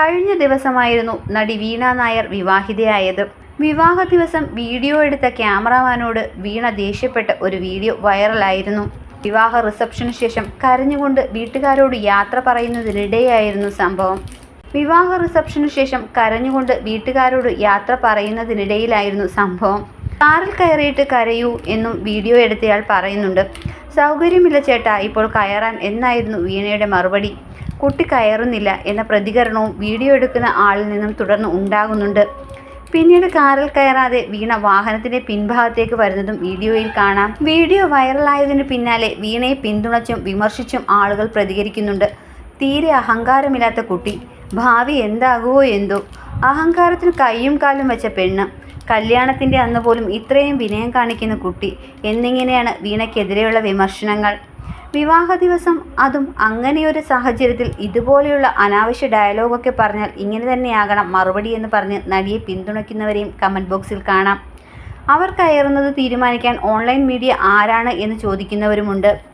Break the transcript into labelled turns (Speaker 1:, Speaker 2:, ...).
Speaker 1: കഴിഞ്ഞ ദിവസമായിരുന്നു നടി വീണ നായർ വിവാഹിതയായത്. വിവാഹ ദിവസം വീഡിയോ എടുത്ത ക്യാമറമാനോട് വീണ ദേഷ്യപ്പെട്ട ഒരു വീഡിയോ വൈറലായിരുന്നു. വിവാഹ റിസപ്ഷന് ശേഷം കരഞ്ഞുകൊണ്ട് വീട്ടുകാരോട് യാത്ര പറയുന്നതിനിടെയായിരുന്നു സംഭവം. വിവാഹ റിസപ്ഷന് ശേഷം കരഞ്ഞുകൊണ്ട് വീട്ടുകാരോട് യാത്ര പറയുന്നതിനിടയിലായിരുന്നു സംഭവം. കാറിൽ കയറിയിട്ട് കരയൂ എന്നും വീഡിയോ എടുത്തയാൾ പറയുന്നുണ്ട്. സൗകര്യമില്ല ചേട്ടാ ഇപ്പോൾ കയറാൻ എന്നായിരുന്നു വീണയുടെ മറുപടി? കുട്ടി കയറുന്നില്ല എന്ന പ്രതികരണവും വീഡിയോ എടുക്കുന്ന ആളിൽ നിന്നും തുടർന്ന് ഉണ്ടാകുന്നുണ്ട്. പിന്നീട് കാറിൽ കയറാതെ വീണ വാഹനത്തിന്റെ പിൻഭാഗത്തേക്ക് വരുന്നതും വീഡിയോയിൽ കാണാം. വീഡിയോ വൈറലായതിനു പിന്നാലെ വീണയെ പിന്തുണച്ചും വിമർശിച്ചും ആളുകൾ പ്രതികരിക്കുന്നുണ്ട്. തീരെ അഹങ്കാരമില്ലാത്ത കുട്ടി. ഭാവി എന്താകുമോ എന്തോ. അഹങ്കാരത്തിന് കൈയും കാലും വെച്ച പെണ്ണ്. കല്യാണത്തിന്റെ അന്ന് പോലും ഇത്രയും വിനയം കാണിക്കുന്ന കുട്ടി എന്നിങ്ങനെയാണ് വീണയ്ക്കെതിരെയുള്ള വിമർശനങ്ങൾ. വിവാഹ ദിവസം അതും അങ്ങനെയൊരു സാഹചര്യത്തിൽ ഇതുപോലെയുള്ള അനാവശ്യ ഡയലോഗൊക്കെ പറഞ്ഞാൽ ഇങ്ങനെ തന്നെയാകണം മറുപടി എന്ന് പറഞ്ഞ് നടിയെ പിന്തുണയ്ക്കുന്നവരെയും കമന്റ് ബോക്സിൽ കാണാം. അവർ കയറുന്നത് തീരുമാനിക്കാൻ ഓൺലൈൻ മീഡിയ ആരാണ് എന്ന് ചോദിക്കുന്നവരുമുണ്ട്.